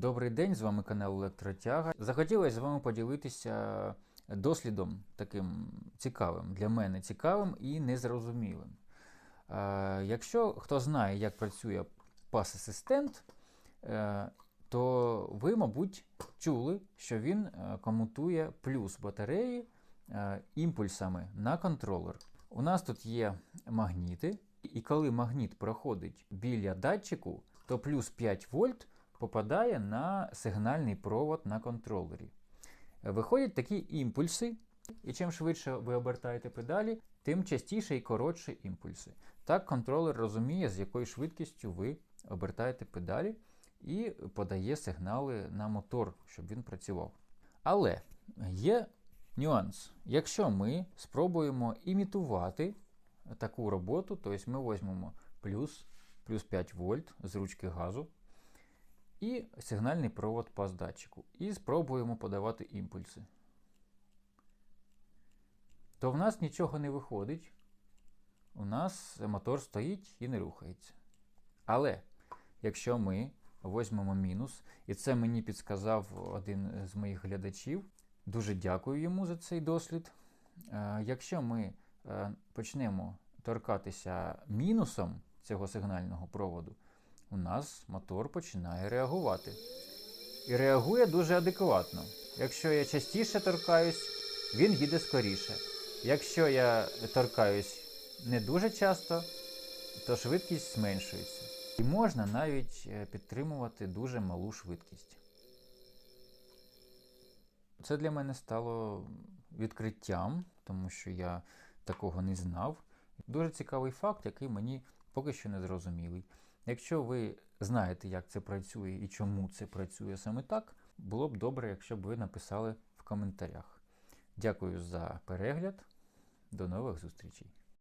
Добрий день, з вами канал Електротяга. Захотілося з вами поділитися дослідом таким цікавим, для мене цікавим і незрозумілим. Е, Якщо хто знає, як працює пас-асистент, е, то ви, мабуть, чули, що він е, комутує плюс батареї імпульсами на контролер. У нас тут є магніти, і коли магніт проходить біля датчику, то плюс 5 вольт попадає на сигнальний провод на контролері. Е, Виходять такі імпульси, і чим швидше ви обертаєте педалі, тим частіше і коротше імпульси. Так контролер розуміє, з якою швидкістю ви обертаєте педалі і подає сигнали на мотор, щоб він працював. Але є нюанс. Якщо ми спробуємо імітувати таку роботу, тобто ми візьмемо плюс, плюс 5 вольт з ручки газу і сигнальний провод пас датчику, і спробуємо подавати імпульси, то в нас нічого не виходить. У нас мотор стоїть і не рухається. Але якщо ми візьмемо мінус, і це мені підсказав один з моїх глядачів, дуже дякую йому за цей дослід. Е, Якщо ми е, почнемо торкатися мінусом цього сигнального проводу, у нас мотор починає реагувати. І реагує дуже адекватно. Якщо я частіше торкаюсь, він їде скоріше. Якщо я торкаюсь не дуже часто, то швидкість зменшується. І можна навіть е, підтримувати дуже малу швидкість. Це для мене стало відкриттям, тому що я такого не знав. Дуже цікавий факт, який мені поки що не зрозумілий. Якщо ви знаєте, як це працює і чому це працює саме так, було б добре, якщо б ви написали в коментарях. Дякую за перегляд. До нових зустрічей!